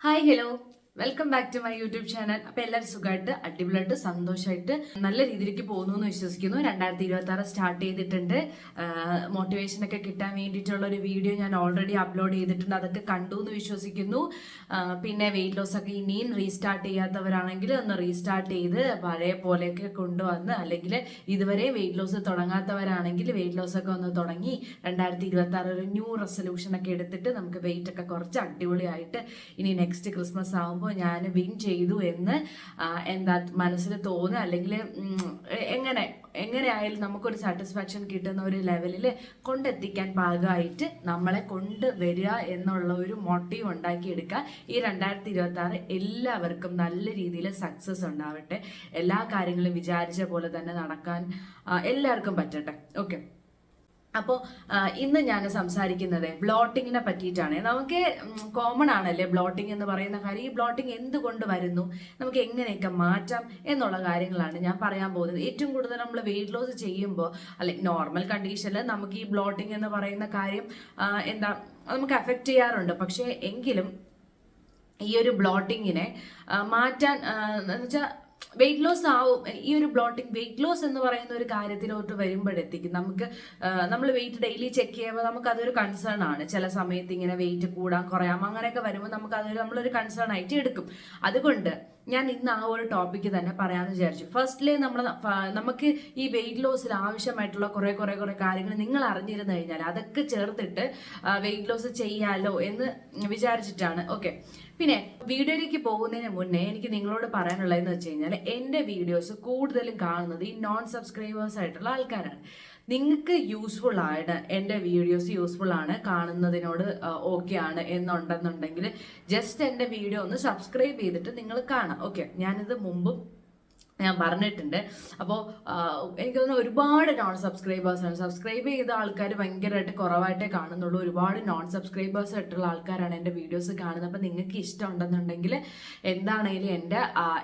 Hi hello welcome back to my YouTube channel അപ്പൊ എല്ലാവരും സുഖമായിട്ട് അടിപൊളിയായിട്ട് സന്തോഷമായിട്ട് നല്ല രീതിയിലേക്ക് പോകുന്നു എന്ന് വിശ്വസിക്കുന്നു. രണ്ടായിരത്തി ഇരുപത്തി ആറ് സ്റ്റാർട്ട് ചെയ്തിട്ടുണ്ട് മോട്ടിവേഷൻ ഒക്കെ കിട്ടാൻ വേണ്ടിയിട്ടുള്ള ഒരു വീഡിയോ ഞാൻ ഓൾറെഡി അപ്ലോഡ് ചെയ്തിട്ടുണ്ട്. അതൊക്കെ കണ്ടു എന്ന് വിശ്വസിക്കുന്നു പിന്നെ വെയിറ്റ് ലോസ് ഒക്കെ ഇനിയും റീസ്റ്റാർട്ട് ചെയ്യാത്തവരാണെങ്കിൽ ഒന്ന് റീസ്റ്റാർട്ട് ചെയ്ത് പഴയ പോലെയൊക്കെ കൊണ്ടുവന്ന് അല്ലെങ്കിൽ ഇതുവരെ വെയിറ്റ് ലോസ് തുടങ്ങാത്തവരാണെങ്കിൽ വെയിറ്റ് ലോസ് ഒക്കെ ഒന്ന് തുടങ്ങി രണ്ടായിരത്തി ഇരുപത്തി ആറ് ഒരു ന്യൂ റെസൊല്യൂഷൻ ഒക്കെ എടുത്തിട്ട് നമുക്ക് വെയിറ്റ് ഒക്കെ കുറച്ച് അടിപൊളിയായിട്ട് ഇനി നെക്സ്റ്റ് ക്രിസ്മസ് ആകുമ്പോൾ ഞാൻ വിൻ ചെയ്തു എന്ന് എന്താ മനസ്സിൽ തോന്നുക. അല്ലെങ്കിൽ എങ്ങനെ എങ്ങനെയായാലും നമുക്കൊരു സാറ്റിസ്ഫാക്ഷൻ കിട്ടുന്ന ഒരു ലെവലിൽ കൊണ്ടെത്തിക്കാൻ പാകമായിട്ട് നമ്മളെ കൊണ്ട് കൊണ്ടുവരിക എന്നുള്ള ഒരു മോട്ടീവ് ഉണ്ടാക്കിയെടുക്കുക ഈ രണ്ടായിരത്തി ഇരുപത്തി ആറ് എല്ലാവർക്കും നല്ല രീതിയിൽ സക്സസ് ഉണ്ടാവട്ടെ. എല്ലാ കാര്യങ്ങളും വിചാരിച്ച പോലെ തന്നെ നടക്കാൻ എല്ലാവർക്കും പറ്റട്ടെ. ഓക്കെ അപ്പോൾ ഇന്ന് ഞാൻ സംസാരിക്കുന്നത് ബ്ലോട്ടിങ്ങിനെ പറ്റിയിട്ടാണ്. നമുക്ക് കോമൺ ആണല്ലേ ബ്ലോട്ടിംഗ് എന്ന് പറയുന്ന കാര്യം. ഈ ബ്ലോട്ടിംഗ് എന്തുകൊണ്ട് വരുന്നു? നമുക്ക് എങ്ങനെയൊക്കെ മാറ്റാം എന്നുള്ള കാര്യങ്ങളാണ് ഞാൻ പറയാൻ പോകുന്നത്. ഏറ്റവും കൂടുതൽ നമ്മൾ വെയിറ്റ് ലോസ് ചെയ്യുമ്പോൾ അല്ലെ നോർമൽ കണ്ടീഷനിൽ നമുക്ക് ഈ ബ്ലോട്ടിംഗ് എന്ന് പറയുന്ന കാര്യം എന്താ നമുക്ക് അഫക്റ്റ് ചെയ്യാറുണ്ട്. പക്ഷേ എങ്കിലും ഈ ഒരു ബ്ലോട്ടിങ്ങിനെ മാറ്റാൻ എന്ന് വെച്ചാൽ വെയിറ്റ് ലോസ് ആവും. ഈ ഒരു ബ്ലോട്ടിങ് വെയിറ്റ് ലോസ് എന്ന് പറയുന്ന ഒരു കാര്യത്തിലോട്ട് വരുമ്പോഴത്തേക്കും നമുക്ക് നമ്മൾ വെയിറ്റ് ഡെയിലി ചെക്ക് ചെയ്യുമ്പോൾ നമുക്ക് അതൊരു കൺസേൺ ആണ്. ചില സമയത്ത് ഇങ്ങനെ വെയിറ്റ് കൂടാൻ കുറയാം. അങ്ങനെയൊക്കെ വരുമ്പോൾ നമുക്ക് അതൊരു നമ്മളൊരു കൺസേൺ ആയിട്ട് എടുക്കും. അതുകൊണ്ട് ഞാൻ ഇന്ന് ആ ഒരു ടോപ്പിക്ക് തന്നെ പറയാമെന്ന് വിചാരിച്ചു. ഫസ്റ്റിലെ നമ്മൾ നമുക്ക് ഈ വെയിറ്റ് ലോസിൽ ആവശ്യമായിട്ടുള്ള കുറേ കുറേ കുറേ കാര്യങ്ങൾ നിങ്ങൾ അറിഞ്ഞിരുന്നു കഴിഞ്ഞാൽ അതൊക്കെ ചേർത്തിട്ട് വെയിറ്റ് ലോസ് ചെയ്യാലോ എന്ന് വിചാരിച്ചിട്ടാണ്. ഓക്കെ പിന്നെ വീഡിയോയിലേക്ക് പോകുന്നതിന് മുന്നേ എനിക്ക് നിങ്ങളോട് പറയാനുള്ളതെന്ന് വെച്ച് കഴിഞ്ഞാൽ എന്റെ വീഡിയോസ് കൂടുതലും കാണുന്നത് ഈ നോൺ സബ്സ്ക്രൈബേഴ്സ് ആയിട്ടുള്ള ആൾക്കാരാണ്. നിങ്ങൾക്ക് യൂസ്ഫുൾ ആയിട്ട് എന്റെ വീഡിയോസ് യൂസ്ഫുൾ ആണ് കാണുന്നതിനോട് ഓക്കെ ആണ് എന്നുണ്ടെന്നുണ്ടെങ്കിൽ ജസ്റ്റ് എന്റെ വീഡിയോ ഒന്ന് സബ്സ്ക്രൈബ് ചെയ്തിട്ട് നിങ്ങൾ കാണാം. ഓക്കെ ഞാനിത് മുമ്പും ഞാൻ പറഞ്ഞിട്ടുണ്ട്. അപ്പോൾ എനിക്ക് തോന്നുന്നു ഒരുപാട് നോൺ സബ്സ്ക്രൈബേഴ്സ് ആണ്. സബ്സ്ക്രൈബ് ചെയ്ത ആൾക്കാർ ഭയങ്കരമായിട്ട് കുറവായിട്ടേ കാണുന്നുള്ളൂ. ഒരുപാട് നോൺ സബ്സ്ക്രൈബേഴ്സ് ആയിട്ടുള്ള ആൾക്കാരാണ് എന്റെ വീഡിയോസ് കാണുന്നത്. അപ്പോൾ നിങ്ങൾക്ക് ഇഷ്ടമുണ്ടെന്നുണ്ടെങ്കിൽ എന്താണെങ്കിലും എന്റെ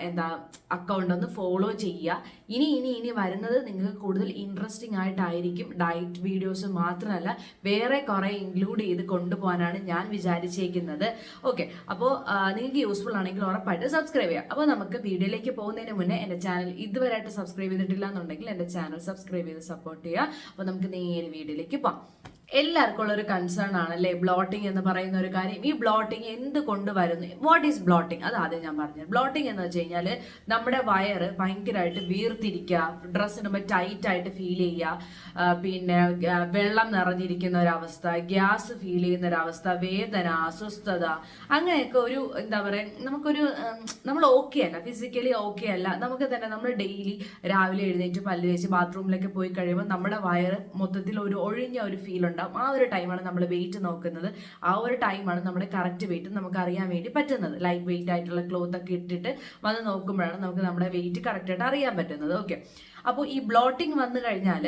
എന്താ അക്കൗണ്ട് ഒന്ന് ഫോളോ ചെയ്യുക. ഇനി ഇനി ഇനി വരുന്നത് നിങ്ങൾക്ക് കൂടുതൽ ഇൻട്രസ്റ്റിംഗ് ആയിട്ടായിരിക്കും. ഡയറ്റ് വീഡിയോസ് മാത്രമല്ല വേറെ കുറേ ഇൻക്ലൂഡ് ചെയ്ത് കൊണ്ടുപോകാനാണ് ഞാൻ വിചാരിച്ചേക്കുന്നത്. ഓക്കെ അപ്പോൾ നിങ്ങൾക്ക് യൂസ്ഫുൾ ആണെങ്കിൽ ഉറപ്പായിട്ട് സബ്സ്ക്രൈബ് ചെയ്യാം അപ്പോൾ നമുക്ക് വീഡിയോയിലേക്ക് പോകുന്നതിന് മുന്നേ എന്റെ ചാനൽ ഇതുവരെയായിട്ട് സബ്സ്ക്രൈബ് ചെയ്തിട്ടില്ല എന്നുണ്ടെങ്കിൽ എന്റെ ചാനൽ സബ്സ്ക്രൈബ് ചെയ്ത് സപ്പോർട്ട് ചെയ്യുക. അപ്പോൾ നമുക്ക് നേരെ വീഡിയോയിലേക്ക് പോകാം. എല്ലാവർക്കും ഉള്ള ഒരു കൺസേൺ ആണല്ലേ? ബ്ലോട്ടിംഗ് എന്ന് പറയുന്ന ഒരു കാര്യം. ഈ ബ്ലോട്ടിംഗ് എന്ത് കൊണ്ടുവരുന്നു വാട്ട് ഈസ് ബ്ലോട്ടിംഗ് അത് ആദ്യം ഞാൻ പറഞ്ഞു ബ്ലോട്ടിംഗ് എന്ന് വെച്ച് കഴിഞ്ഞാൽ നമ്മുടെ വയറ് ഭയങ്കരമായിട്ട് വീർത്തിരിക്കുക ഡ്രസ്സ് ഇടുമ്പോൾ ടൈറ്റ് ആയിട്ട് ഫീൽ ചെയ്യുക പിന്നെ വെള്ളം നിറഞ്ഞിരിക്കുന്ന ഒരവസ്ഥ ഗ്യാസ് ഫീൽ ചെയ്യുന്ന ഒരവസ്ഥ വേദന അസ്വസ്ഥത അങ്ങനെയൊക്കെ ഒരു എന്താ പറയുക നമുക്കൊരു നമ്മൾ ഓക്കെ അല്ല. ഫിസിക്കലി ഓക്കെ അല്ല. നമുക്ക് തന്നെ നമ്മൾ ഡെയിലി രാവിലെ എഴുന്നേറ്റ് പല്ല് വെച്ച് ബാത്റൂമിലൊക്കെ പോയി കഴിയുമ്പോൾ നമ്മുടെ വയറ് മൊത്തത്തിൽ ഒരു ഒഴിഞ്ഞ ഒരു ഫീൽ ഉണ്ടാവും. ആ ഒരു ടൈമാണ് നമ്മൾ വെയിറ്റ് നോക്കുന്നത്. ആ ഒരു ടൈമാണ് നമ്മുടെ കറക്റ്റ് വെയിറ്റ് നമുക്ക് അറിയാൻ വേണ്ടി പറ്റുന്നത്. ലൈറ്റ് വെയിറ്റ് ആയിട്ടുള്ള ക്ലോത്ത് ഒക്കെ ഇട്ടിട്ട് വന്ന് നോക്കുമ്പോഴാണ് നമുക്ക് നമ്മുടെ വെയിറ്റ് കറക്റ്റായിട്ട് അറിയാൻ പറ്റുന്നത്. ഓക്കെ അപ്പോൾ ഈ ബ്ലോട്ടിംഗ് വന്നു കഴിഞ്ഞാൽ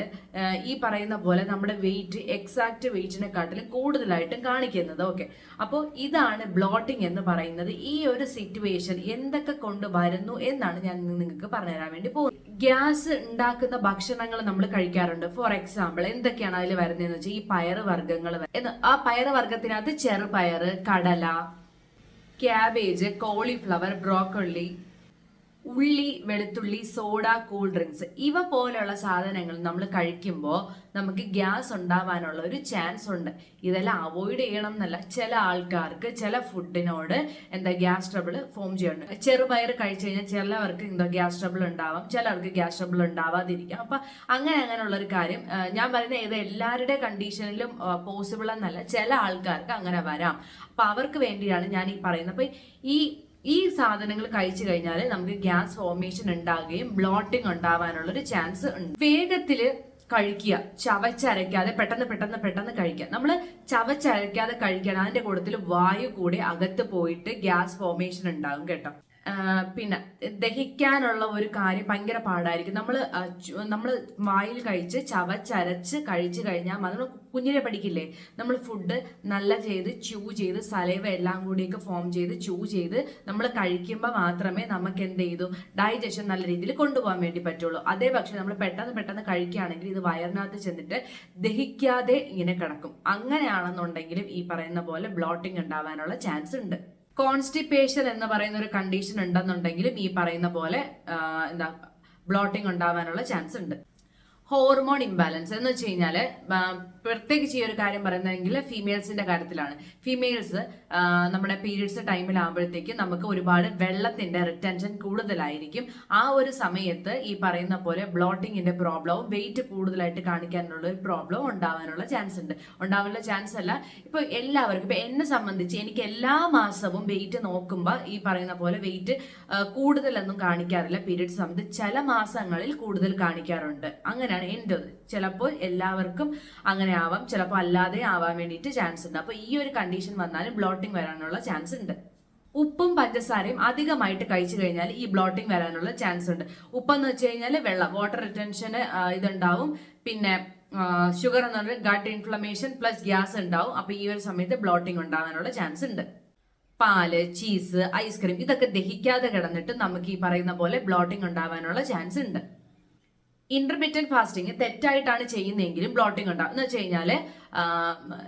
ഈ പറയുന്ന പോലെ നമ്മുടെ വെയിറ്റ് എക്സാക്ട് വെയിറ്റിനെക്കാട്ടിലും കൂടുതലായിട്ടും കാണിക്കുന്നത്. ഓക്കെ. അപ്പോൾ ഇതാണ് ബ്ലോട്ടിംഗ് എന്ന് പറയുന്നത്. ഈ ഒരു സിറ്റുവേഷൻ എന്തൊക്കെ കൊണ്ട് വരുന്നു എന്നാണ് ഞാൻ നിങ്ങൾക്ക് പറഞ്ഞു തരാൻ വേണ്ടി പോകുന്നത്. ഗ്യാസ് ഉണ്ടാക്കുന്ന ഭക്ഷണങ്ങൾ നമ്മൾ കഴിക്കാറുണ്ട്. ഫോർ എക്സാമ്പിൾ എന്തൊക്കെയാണ് അതിൽ വരുന്നതെന്ന് വെച്ചാൽ ഈ പയർ വർഗങ്ങൾ ആ പയർ വർഗത്തിനകത്ത് ചെറുപയർ കടല ക്യാബേജ് കോളിഫ്ലവർ ബ്രോക്കോളി ഉള്ളി വെളുത്തുള്ളി സോഡ കൂൾ ഡ്രിങ്ക്സ് ഇവ പോലെയുള്ള സാധനങ്ങൾ നമ്മൾ കഴിക്കുമ്പോൾ നമുക്ക് ഗ്യാസ് ഉണ്ടാവാനുള്ള ഒരു ചാൻസ് ഉണ്ട്. ഇതെല്ലാം അവോയ്ഡ് ചെയ്യണം എന്നല്ല. ചില ആൾക്കാർക്ക് ചില ഫുഡിനോട് എന്താ ഗ്യാസ് ട്രബിൾ ഫോം ചെയ്യുന്നുണ്ട്. ചെറുപയർ കഴിച്ചു കഴിഞ്ഞാൽ ചിലവർക്ക് എന്താ ഗ്യാസ് ട്രബിൾ ഉണ്ടാവാം. ചിലർക്ക് ഗ്യാസ് ട്രബിൾ ഉണ്ടാവാതിരിക്കാം. അപ്പം അങ്ങനെ അങ്ങനെയുള്ള ഒരു കാര്യം ഞാൻ പറയുന്നത് ഇത് എല്ലാവരുടെ കണ്ടീഷനിലും പോസിബിൾ എന്നല്ല. ചില ആൾക്കാർക്ക് അങ്ങനെ വരാം. അപ്പം അവർക്ക് വേണ്ടിയാണ് ഞാൻ ഈ പറയുന്നത്. അപ്പം ഈ ഈ സാധനങ്ങൾ കഴിച്ചു കഴിഞ്ഞാൽ നമുക്ക് ഗ്യാസ് ഫോർമേഷൻ ഉണ്ടാകുകയും ബ്ലോട്ടിംഗ് ഉണ്ടാവാനുള്ള ഒരു ചാൻസ് ഉണ്ട്. വേഗത്തിൽ കഴിക്കുക. ചവച്ചരയ്ക്കാതെ പെട്ടെന്ന് പെട്ടെന്ന് പെട്ടെന്ന് കഴിക്കുക. നമ്മൾ ചവച്ചരയ്ക്കാതെ കഴിക്കണം അതിന്റെ കൂട്ടത്തിൽ വായു കൂടി അകത്ത് പോയിട്ട് ഗ്യാസ് ഫോർമേഷൻ ഉണ്ടാകും കേട്ടോ. പിന്നെ ദഹിക്കാനുള്ള ഒരു കാര്യം ഭയങ്കര പാടായിരിക്കും. നമ്മൾ നമ്മൾ വായിൽ കഴിച്ച് ചവച്ചരച്ച് കഴിച്ചു കഴിഞ്ഞാൽ നമ്മൾ കുഞ്ഞിനെ പഠിക്കില്ലേ? നമ്മൾ ഫുഡ് നല്ല ചെയ്ത് ച്യൂ ചെയ്ത് സലൈവ എല്ലാം കൂടിയൊക്കെ ഫോം ചെയ്ത് ച്യൂ ചെയ്ത് നമ്മൾ കഴിക്കുമ്പോൾ മാത്രമേ നമുക്ക് എന്ത് ചെയ്തു? ഡൈജഷൻ നല്ല രീതിയിൽ കൊണ്ടുപോകാൻ വേണ്ടി പറ്റുള്ളൂ. അതേ പക്ഷേ നമ്മൾ പെട്ടെന്ന് പെട്ടെന്ന് കഴിക്കുകയാണെങ്കിൽ ഇത് വയറിനകത്ത് ചെന്നിട്ട് ദഹിക്കാതെ ഇങ്ങനെ കിടക്കും. അങ്ങനെയാണെന്നുണ്ടെങ്കിലും ഈ പറയുന്ന പോലെ ബ്ലോട്ടിംഗ് ഉണ്ടാവാനുള്ള ചാൻസ് ഉണ്ട്. കോൺസ്റ്റിപ്പേഷൻ എന്ന് പറയുന്ന ഒരു കണ്ടീഷൻ ഉണ്ടെന്നുണ്ടെങ്കിലും ഈ പറയുന്ന പോലെ എന്താ ബ്ലോട്ടിംഗ് ഉണ്ടാവാനുള്ള ചാൻസ് ഉണ്ട്. ഹോർമോൺ ഇംബാലൻസ് എന്ന് വെച്ച് കഴിഞ്ഞാൽ പ്രത്യേകിച്ച് ഈ ഒരു കാര്യം പറയുന്നതെങ്കിൽ ഫീമെയിൽസിന്റെ കാര്യത്തിലാണ്. ഫീമെയിൽസ് നമ്മുടെ പീരീഡ്സ് ടൈമിലാകുമ്പോഴത്തേക്ക് നമുക്ക് ഒരുപാട് വെള്ളത്തിന്റെ റിട്ടൻഷൻ കൂടുതലായിരിക്കും. ആ ഒരു സമയത്ത് ഈ പറയുന്ന പോലെ ബ്ലോട്ടിങ്ങിന്റെ പ്രോബ്ലവും വെയിറ്റ് കൂടുതലായിട്ട് കാണിക്കാനുള്ള ഒരു പ്രോബ്ലം ഉണ്ടാവാനുള്ള ചാൻസ് ഉണ്ട്. ഉണ്ടാവാനുള്ള ചാൻസ് അല്ല. ഇപ്പൊ എല്ലാവർക്കും ഇപ്പൊ എന്നെ സംബന്ധിച്ച് എനിക്ക് എല്ലാ മാസവും വെയിറ്റ് നോക്കുമ്പോൾ ഈ പറയുന്ന പോലെ വെയിറ്റ് കൂടുതലൊന്നും കാണിക്കാറില്ല. പീരീഡ്സ് സംബന്ധിച്ച് ചില മാസങ്ങളിൽ കൂടുതൽ കാണിക്കാറുണ്ട്. എന്റെ ചിലപ്പോൾ എല്ലാവർക്കും അങ്ങനെ ആവാം ചിലപ്പോൾ അല്ലാതെ ആവാൻ വേണ്ടിയിട്ട് ചാൻസ് ഉണ്ട്. അപ്പോൾ ഈ ഒരു കണ്ടീഷൻ വന്നാലും ബ്ലോട്ടിംഗ് വരാനുള്ള ചാൻസ് ഉണ്ട്. ഉപ്പും പഞ്ചസാരയും അധികമായിട്ട് കഴിച്ചു കഴിഞ്ഞാൽ ഈ ബ്ലോട്ടിംഗ് വരാനുള്ള ചാൻസ് ഉണ്ട്. ഉപ്പെന്ന് വെച്ച് കഴിഞ്ഞാൽ വെള്ളം വാട്ടർ റിട്ടൻഷന് ഇതുണ്ടാവും. പിന്നെ ഷുഗർ എന്ന് പറഞ്ഞാൽ ഗട്ട് ഇൻഫ്ലമേഷൻ പ്ലസ് ഗ്യാസ് ഉണ്ടാവും. അപ്പൊ ഈ ഒരു സമയത്ത് ബ്ലോട്ടിംഗ് ഉണ്ടാകാനുള്ള ചാൻസ് ഉണ്ട്. പാൽ ചീസ് ഐസ്ക്രീം ഇതൊക്കെ ദഹിക്കാതെ കിടന്നിട്ട് നമുക്ക് ഈ പറയുന്ന പോലെ ബ്ലോട്ടിംഗ് ഉണ്ടാവാനുള്ള ചാൻസ് ഉണ്ട്. ഇന്റർമീഡിയറ്റ് ഫാസ്റ്റിംഗ് തെറ്റായിട്ടാണ് ചെയ്യുന്നതെങ്കിലും ബ്ലോട്ടിംഗ് ഉണ്ടാവും. എന്ന് വെച്ച് കഴിഞ്ഞാൽ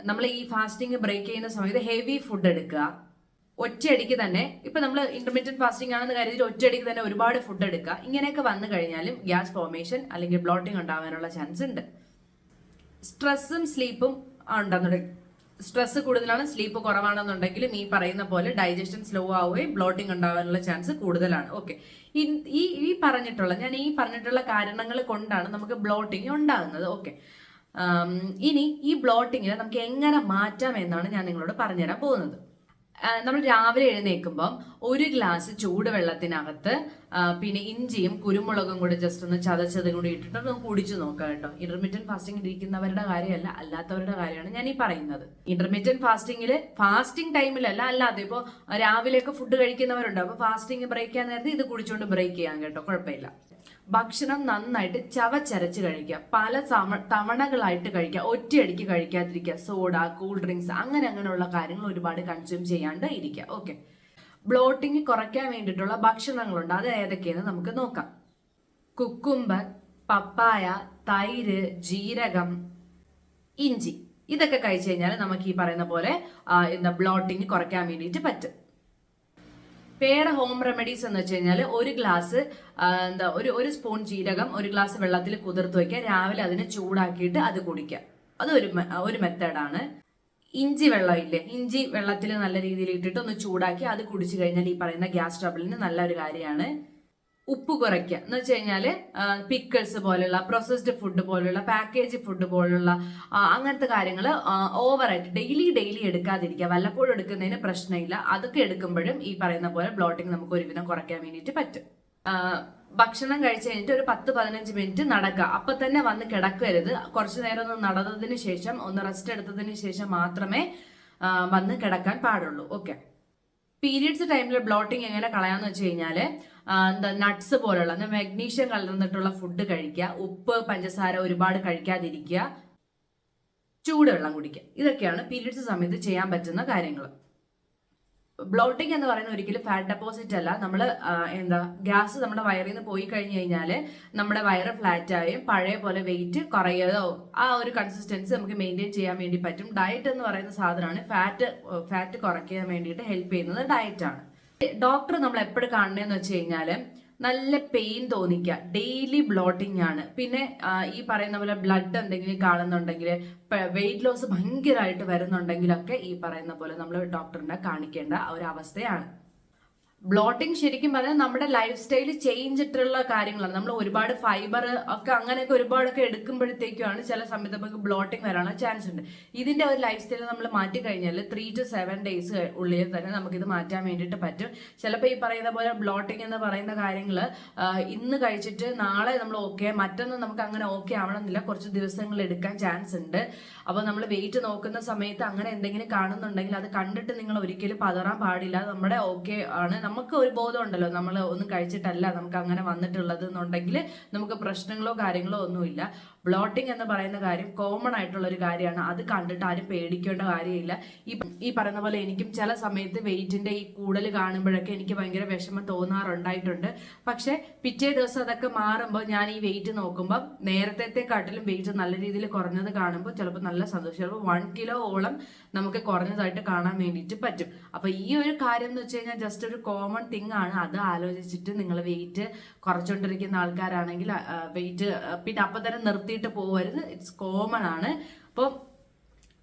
നമ്മൾ ഈ ഫാസ്റ്റിംഗ് ബ്രേക്ക് ചെയ്യുന്ന സമയത്ത് ഹെവി ഫുഡ് എടുക്കുക. ഒറ്റയടിക്ക് തന്നെ ഇപ്പം നമ്മൾ ഇന്റർമീഡിയറ്റ് ഫാസ്റ്റിംഗ് ആണെന്ന് കരുതി ഒറ്റയടിക്ക് തന്നെ ഒരുപാട് ഫുഡ് എടുക്കുക. ഇങ്ങനെയൊക്കെ വന്നു കഴിഞ്ഞാലും ഗ്യാസ് ഫോർമേഷൻ അല്ലെങ്കിൽ ബ്ലോട്ടിംഗ് ഉണ്ടാവാനുള്ള ചാൻസ് ഉണ്ട്. സ്ട്രെസ്സും സ്ലീപ്പും ഉണ്ടെന്നുണ്ടെങ്കിൽ സ്ട്രെസ് കൂടുതലാണ് സ്ലീപ്പ് കുറവാണെന്നുണ്ടെങ്കിലും ഈ പറയുന്ന പോലെ ഡൈജഷൻ സ്ലോ ആവുകയും ബ്ലോട്ടിംഗ് ഉണ്ടാകാനുള്ള ചാൻസ് കൂടുതലാണ്. ഓക്കെ ഈ ഈ പറഞ്ഞിട്ടുള്ള ഞാൻ ഈ പറഞ്ഞിട്ടുള്ള കാരണങ്ങൾ കൊണ്ടാണ് നമുക്ക് ബ്ലോട്ടിംഗ് ഉണ്ടാകുന്നത്. ഓക്കെ ഇനി ഈ ബ്ലോട്ടിങ്ങിനെ നമുക്ക് എങ്ങനെ മാറ്റാം എന്നാണ് ഞാൻ നിങ്ങളോട് പറഞ്ഞുതരാൻ പോകുന്നത്. നമ്മൾ രാവിലെ എഴുന്നേൽക്കുമ്പം ഒരു ഗ്ലാസ് ചൂടുവെള്ളത്തിനകത്ത് പിന്നെ ഇഞ്ചിയും കുരുമുളകും കൂടി ജസ്റ്റ് ഒന്ന് ചതച്ചതും കൂടി ഇട്ടിട്ട് നമുക്ക് കുടിച്ചു നോക്കാം കേട്ടോ. ഇന്റർമീഡിയറ്റ് ഫാസ്റ്റിംഗ് ഇരിക്കുന്നവരുടെ കാര്യമല്ല അല്ലാത്തവരുടെ കാര്യമാണ് ഞാൻ ഈ പറയുന്നത്. ഇന്റർമീഡിയറ്റ് ഫാസ്റ്റിംഗിൽ ഫാസ്റ്റിംഗ് ടൈമിലല്ല അല്ലാതെ ഇപ്പോൾ രാവിലെയൊക്കെ ഫുഡ് കഴിക്കുന്നവരുണ്ട്. അപ്പോൾ ഫാസ്റ്റിംഗ് ബ്രേക്ക് ചെയ്യാൻ നേരത്തെ ഇത് കുടിച്ചുകൊണ്ട് ബ്രേക്ക് ചെയ്യാൻ കേട്ടോ കുഴപ്പമില്ല. ഭക്ഷണം നന്നായിട്ട് ചവച്ചരച്ച് കഴിക്കുക. പല തവ- തവണകളായിട്ട് കഴിക്കുക. ഒറ്റയടിക്ക് കഴിക്കാതിരിക്കുക. സോഡ കൂൾ ഡ്രിങ്ക്സ് അങ്ങനെ അങ്ങനെയുള്ള കാര്യങ്ങൾ ഒരുപാട് കൺസ്യൂം ചെയ്യാണ്ട് ഇരിക്കുക. ഓക്കെ ബ്ലോട്ടിങ് കുറയ്ക്കാൻ വേണ്ടിയിട്ടുള്ള ഭക്ഷണങ്ങളുണ്ട്. അത് ഏതൊക്കെയെന്ന് നമുക്ക് നോക്കാം. കുക്കുംബർ പപ്പായ തൈര് ജീരകം ഇഞ്ചി. ഇതൊക്കെ കഴിച്ചു കഴിഞ്ഞാൽ നമുക്ക് ഈ പറയുന്ന പോലെ എന്താ ബ്ലോട്ടിങ് കുറയ്ക്കാൻ വേണ്ടിയിട്ട് പറ്റും. വേറെ ഹോം റെമഡീസ് എന്ന് വെച്ച് കഴിഞ്ഞാൽ ഒരു ഗ്ലാസ് എന്താ ഒരു ഒരു സ്പൂൺ ജീരകം ഒരു ഗ്ലാസ് വെള്ളത്തിൽ കുതിർത്ത് വയ്ക്കുക രാവിലെ അതിനെ ചൂടാക്കിയിട്ട് അത് കുടിക്കുക. അത് ഒരു ഒരു മെത്തേഡാണ് ഇഞ്ചി വെള്ളം ഇല്ലേ? ഇഞ്ചി വെള്ളത്തിൽ നല്ല രീതിയിൽ ഇട്ടിട്ട് ഒന്ന് ചൂടാക്കി അത് കുടിച്ചു കഴിഞ്ഞാൽ ഈ പറയുന്ന ഗ്യാസ് ട്രബിളിന് നല്ലൊരു കാര്യമാണ്. ഉപ്പ് കുറയ്ക്കുക. എന്ന് വെച്ച് കഴിഞ്ഞാൽ പിക്കിൾസ് പോലുള്ള പ്രോസസ്ഡ് ഫുഡ് പോലുള്ള പാക്കേജ് ഫുഡ് പോലുള്ള അങ്ങനത്തെ കാര്യങ്ങൾ ഓവറായിട്ട് ഡെയിലി ഡെയിലി എടുക്കാതിരിക്കുക. വല്ലപ്പോഴും എടുക്കുന്നതിന് പ്രശ്നമില്ല. അതൊക്കെ എടുക്കുമ്പോഴും ഈ പറയുന്ന പോലെ ബ്ലോട്ടിങ് നമുക്ക് ഒരുവിധം കുറയ്ക്കാൻ വേണ്ടിയിട്ട് പറ്റും. ഭക്ഷണം കഴിച്ച് കഴിഞ്ഞിട്ട് ഒരു പത്ത് പതിനഞ്ച് മിനിറ്റ് നടക്കുക. അപ്പൊ തന്നെ വന്ന് കിടക്കരുത്. കുറച്ചു നേരം ഒന്ന് നടന്നതിന് ശേഷം ഒന്ന് റെസ്റ്റ് എടുത്തതിന് ശേഷം മാത്രമേ വന്ന് കിടക്കാൻ പാടുള്ളൂ. ഓക്കെ പീരിയഡ്സ് ടൈമിൽ ബ്ലോട്ടിങ് എങ്ങനെ കളയാന്ന് വെച്ച് കഴിഞ്ഞാൽ എന്താ നട്ട്സ് പോലുള്ള മഗ്നീഷ്യം കലർന്നിട്ടുള്ള ഫുഡ് കഴിക്കുക ഉപ്പ് പഞ്ചസാര ഒരുപാട് കഴിക്കാതിരിക്കുക ചൂടുവെള്ളം കുടിക്കുക. ഇതൊക്കെയാണ് പീരിയഡ്സ് സമയത്ത് ചെയ്യാൻ പറ്റുന്ന കാര്യങ്ങൾ ബ്ലോട്ടിംഗ് എന്ന് പറയുന്നത് ഒരിക്കലും ഫാറ്റ് ഡെപ്പോസിറ്റ് അല്ല. നമ്മൾ എന്താ ഗ്യാസ് നമ്മുടെ വയറിൽ നിന്ന് പോയി കഴിഞ്ഞു കഴിഞ്ഞാൽ നമ്മുടെ വയറ് ഫ്ലാറ്റ് ആയും പഴയ പോലെ വെയിറ്റ് കുറയുകയോ ആ ഒരു കൺസിസ്റ്റൻസി നമുക്ക് മെയിന്റെയിൻ ചെയ്യാൻ വേണ്ടി പറ്റും. ഡയറ്റ് എന്ന് പറയുന്ന സാധനമാണ് ഫാറ്റ് ഫാറ്റ് കുറയ്ക്കാൻ വേണ്ടിയിട്ട് ഹെൽപ്പ് ചെയ്യുന്നത് ഡയറ്റാണ് ഡോക്ടർ നമ്മൾ എപ്പോഴും കാണണമെന്ന് വെച്ച് കഴിഞ്ഞാൽ നല്ല പെയിൻ തോന്നിക്കുക. ഡെയിലി ബ്ലോട്ടിംഗ് ആണ്. പിന്നെ ഈ പറയുന്ന പോലെ ബ്ലഡ് എന്തെങ്കിലും കാണുന്നുണ്ടെങ്കിൽ വെയിറ്റ് ലോസ് ഭയങ്കരമായിട്ട് വരുന്നുണ്ടെങ്കിലൊക്കെ ഈ പറയുന്ന പോലെ നമ്മൾ ഡോക്ടറിനെ കാണിക്കേണ്ട ഒരു അവസ്ഥയാണ്. ബ്ലോട്ടിംഗ് ശരിക്കും പറഞ്ഞാൽ നമ്മുടെ ലൈഫ് സ്റ്റൈൽ ചേഞ്ച് ഇട്ടുള്ള കാര്യങ്ങളാണ്. നമ്മൾ ഒരുപാട് ഫൈബർ ഒക്കെ അങ്ങനെയൊക്കെ ഒരുപാടൊക്കെ എടുക്കുമ്പോഴത്തേക്കുമാണ് ചില സമയത്ത് നമുക്ക് ബ്ലോട്ടിംഗ് വരാനുള്ള ചാൻസ് ഉണ്ട്. ഇതിന്റെ ഒരു ലൈഫ് സ്റ്റൈൽ നമ്മൾ മാറ്റി കഴിഞ്ഞാൽ ത്രീ ടു സെവൻ ഡേയ്സ് ഉള്ളിൽ തന്നെ നമുക്കിത് മാറ്റാൻ വേണ്ടിയിട്ട് പറ്റും. ചിലപ്പോൾ ഈ പറയുന്ന പോലെ ബ്ലോട്ടിംഗ് എന്ന് പറയുന്ന കാര്യങ്ങൾ ഇന്ന് കഴിച്ചിട്ട് നാളെ നമ്മൾ ഓക്കെ മറ്റൊന്നും നമുക്ക് അങ്ങനെ ഓക്കെ ആവണമെന്നില്ല. കുറച്ച് ദിവസങ്ങൾ എടുക്കാൻ ചാൻസ് ഉണ്ട്. അപ്പോൾ നമ്മൾ വെയിറ്റ് നോക്കുന്ന സമയത്ത് അങ്ങനെ എന്തെങ്കിലും കാണുന്നുണ്ടെങ്കിൽ അത് കണ്ടിട്ട് നിങ്ങൾ ഒരിക്കലും പതറാൻ പാടില്ല. നമ്മുടെ ഓക്കെ ആണ്. നമുക്ക് ഒരു ബോധം ഉണ്ടല്ലോ നമ്മൾ ഒന്നും കഴിച്ചിട്ടല്ല നമുക്ക് അങ്ങനെ വന്നിട്ടുള്ളത് എന്നുണ്ടെങ്കിൽ നമുക്ക് പ്രശ്നങ്ങളോ കാര്യങ്ങളോ ഒന്നുമില്ല. ബ്ലോട്ടിംഗ് എന്ന് പറയുന്ന കാര്യം കോമൺ ആയിട്ടുള്ള ഒരു കാര്യമാണ്. അത് കണ്ടിട്ട് ആരും പേടിക്കേണ്ട കാര്യമില്ല. ഈ ഈ പറയുന്ന പോലെ എനിക്കും ചില സമയത്ത് വെയിറ്റിന്റെ ഈ കൂടൽ കാണുമ്പോഴൊക്കെ എനിക്ക് ഭയങ്കര വിഷമം തോന്നാറുണ്ടായിട്ടുണ്ട്. പക്ഷെ പിറ്റേ ദിവസം അതൊക്കെ മാറുമ്പോൾ ഞാൻ ഈ വെയിറ്റ് നോക്കുമ്പോൾ നേരത്തെക്കാട്ടിലും വെയിറ്റ് നല്ല രീതിയിൽ കുറഞ്ഞത് കാണുമ്പോൾ ചിലപ്പോൾ നല്ല സന്തോഷം. ചിലപ്പോൾ വൺ കിലോ ഓളം നമുക്ക് കുറഞ്ഞതായിട്ട് കാണാൻ വേണ്ടിയിട്ട് പറ്റും. അപ്പോൾ ഈ ഒരു കാര്യം എന്ന് വെച്ച് കഴിഞ്ഞാൽ ജസ്റ്റ് ഒരു കോമൺ തിങ് ആണ്. അത് ആലോചിച്ചിട്ട് നിങ്ങൾ വെയിറ്റ് കുറച്ചുകൊണ്ടിരിക്കുന്ന ആൾക്കാരാണെങ്കിൽ വെയിറ്റ് പിന്നെ അപ്പം തന്നെ നിർത്തിയിട്ട് പോകരുത് ഇറ്റ്സ് കോമൺ ആണ്. അപ്പോൾ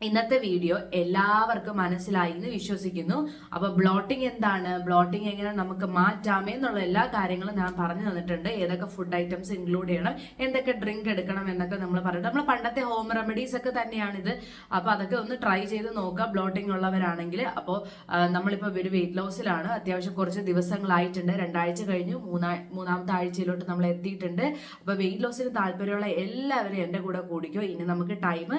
ഇന്നത്തെ വീഡിയോ എല്ലാവർക്കും മനസ്സിലായി എന്ന് വിശ്വസിക്കുന്നു. അപ്പൊ ബ്ലോട്ടിംഗ് എന്താണ്? ബ്ലോട്ടിംഗ് എങ്ങനെ നമുക്ക് മാറ്റാമേ എന്നുള്ള എല്ലാ കാര്യങ്ങളും ഞാൻ പറഞ്ഞു തന്നിട്ടുണ്ട്. ഏതൊക്കെ ഫുഡ് ഐറ്റംസ് ഇൻക്ലൂഡ് ചെയ്യണം എന്തൊക്കെ ഡ്രിങ്ക് എടുക്കണം എന്നൊക്കെ നമ്മൾ പറഞ്ഞു നമ്മൾ പണ്ടത്തെ ഹോം റെമഡീസ് ഒക്കെ തന്നെയാണിത്. അപ്പൊ അതൊക്കെ ഒന്ന് ട്രൈ ചെയ്ത് നോക്കുക. ബ്ലോട്ടിംഗ് ഉള്ളവരാണെങ്കിൽ അപ്പോൾ നമ്മളിപ്പോൾ ഒരു വെയിറ്റ് ലോസിലാണ് അത്യാവശ്യം കുറച്ച് ദിവസങ്ങളായിട്ടുണ്ട്. രണ്ടാഴ്ച കഴിഞ്ഞു. മൂന്നാ മൂന്നാമത്തെ ആഴ്ചയിലോട്ട് നമ്മൾ എത്തിയിട്ടുണ്ട്. അപ്പോൾ വെയിറ്റ് ലോസിന് താല്പര്യമുള്ള എല്ലാവരും എന്റെ കൂടെ കൂടിക്കോ. ഇനി നമുക്ക് ടൈം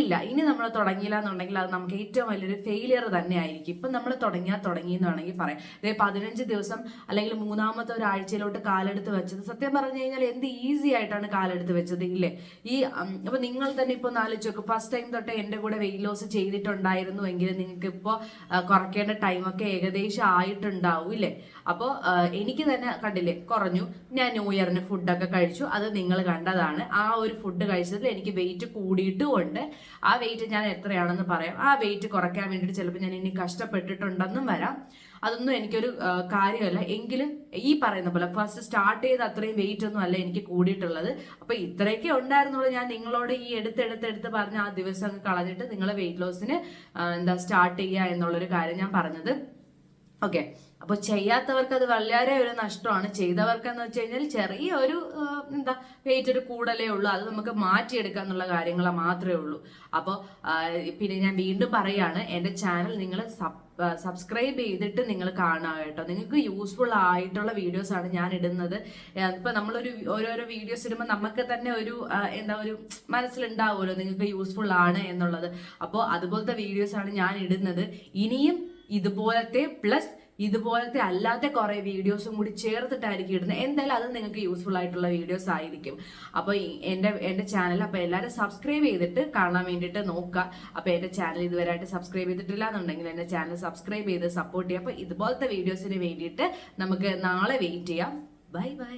ഇല്ല. ഇനി നമ്മൾ തുടങ്ങിയില്ല എന്നുണ്ടെങ്കിൽ അത് നമുക്ക് ഏറ്റവും വലിയൊരു ഫെയിലിയർ തന്നെ ആയിരിക്കും ഇപ്പം നമ്മൾ തുടങ്ങിയാൽ തുടങ്ങി എന്ന് വേണമെങ്കിൽ പറയാം. ഇതേ പതിനഞ്ച് ദിവസം അല്ലെങ്കിൽ മൂന്നാമത്തെ ഒരാഴ്ചയിലോട്ട് കാലെടുത്ത് വെച്ചത്. സത്യം പറഞ്ഞു കഴിഞ്ഞാൽ എന്ത് ഈസി ആയിട്ടാണ് കാലെടുത്ത് വെച്ചത് ഇല്ലേ? ഈ അപ്പം നിങ്ങൾ തന്നെ ഇപ്പോൾ നാലോചിച്ച് നോക്കും. ഫസ്റ്റ് ടൈം തൊട്ട് എന്റെ കൂടെ വെയിറ്റ് ലോസ് ചെയ്തിട്ടുണ്ടായിരുന്നു എങ്കിൽ നിങ്ങൾക്ക് ഇപ്പോൾ കുറയ്ക്കേണ്ട ടൈമൊക്കെ ഏകദേശം ആയിട്ടുണ്ടാവും ഇല്ലേ? അപ്പോൾ എനിക്ക് തന്നെ കണ്ടില്ലേ കുറഞ്ഞു. ഞാൻ ന്യൂ ഇയറിന് ഫുഡൊക്കെ കഴിച്ചു. അത് നിങ്ങൾ കണ്ടതാണ്. ആ ഒരു ഫുഡ് കഴിച്ചതിൽ എനിക്ക് വെയിറ്റ് കൂടിയിട്ടുമുണ്ട്. ആ വെയിറ്റ് ഞാൻ എത്രയാണെന്ന് പറയാം. ആ വെയിറ്റ് കുറയ്ക്കാൻ വേണ്ടിയിട്ട് ചിലപ്പോൾ ഞാൻ ഇനി കഷ്ടപ്പെട്ടിട്ടുണ്ടെന്നും വരാം. അതൊന്നും എനിക്കൊരു കാര്യമല്ല. എങ്കിലും ഈ പറയുന്ന പോലെ ഫസ്റ്റ് സ്റ്റാർട്ട് ചെയ്ത് അത്രയും വെയിറ്റ് ഒന്നും അല്ല എനിക്ക് കൂടിയിട്ടുള്ളത്. അപ്പൊ ഇത്രയൊക്കെ ഉണ്ടായിരുന്നുള്ളൂ ഞാൻ നിങ്ങളോട് ഈ എടുത്തെടുത്തെടുത്ത് പറഞ്ഞ ആ ദിവസം അങ്ങ് കളഞ്ഞിട്ട് നിങ്ങളെ വെയിറ്റ് ലോസിന് എന്താ സ്റ്റാർട്ട് ചെയ്യുക എന്നുള്ളൊരു കാര്യം ഞാൻ പറഞ്ഞത്. ഓക്കെ അപ്പോൾ ചെയ്യാത്തവർക്ക് അത് വളരെ ഒരു നഷ്ടമാണ്. ചെയ്തവർക്ക് എന്ന് വെച്ച് കഴിഞ്ഞാൽ ചെറിയ ഒരു എന്താ വെയിറ്റ് ഒരു കൂടലേ ഉള്ളൂ. അത് നമുക്ക് മാറ്റിയെടുക്കുക എന്നുള്ള കാര്യങ്ങൾ മാത്രമേ ഉള്ളൂ. അപ്പോൾ പിന്നെ ഞാൻ വീണ്ടും പറയാണ് എന്റെ ചാനൽ നിങ്ങൾ സബ്സ്ക്രൈബ് ചെയ്തിട്ട് നിങ്ങൾ കാണുക കേട്ടോ. നിങ്ങൾക്ക് യൂസ്ഫുൾ ആയിട്ടുള്ള വീഡിയോസ് ആണ് ഞാൻ ഇടുന്നത്. ഇപ്പൊ നമ്മളൊരു ഓരോരോ വീഡിയോസ് ഇടുമ്പോൾ നമുക്ക് തന്നെ ഒരു എന്താ ഒരു മനസ്സിലുണ്ടാവുമല്ലോ നിങ്ങൾക്ക് യൂസ്ഫുൾ ആണ് എന്നുള്ളത്. അപ്പോൾ അതുപോലത്തെ വീഡിയോസ് ആണ് ഞാൻ ഇടുന്നത്. ഇനിയും ഇതുപോലത്തെ പ്ലസ് ഇതുപോലത്തെ അല്ലാത്ത കുറെ വീഡിയോസും കൂടി ചേർത്തിട്ടായിരിക്കും ഇടുന്നത്. എന്തായാലും അത് നിങ്ങൾക്ക് യൂസ്ഫുൾ ആയിട്ടുള്ള വീഡിയോസ് ആയിരിക്കും. അപ്പോൾ എന്റെ എന്റെ ചാനൽ അപ്പോൾ എല്ലാവരും സബ്സ്ക്രൈബ് ചെയ്തിട്ട് കാണാൻ വേണ്ടിയിട്ട് നോക്കുക. അപ്പോൾ എന്റെ ചാനൽ ഇതുവരെ ആയിട്ട് സബ്സ്ക്രൈബ് ചെയ്തിട്ടില്ല എന്നുണ്ടെങ്കിൽ എന്റെ ചാനൽ സബ്സ്ക്രൈബ് ചെയ്ത് സപ്പോർട്ട് ചെയ്യുക. അപ്പോൾ ഇതുപോലത്തെ വീഡിയോസിന് വേണ്ടിയിട്ട് നമുക്ക് നാളെ വെയിറ്റ് ചെയ്യാം. Bye bye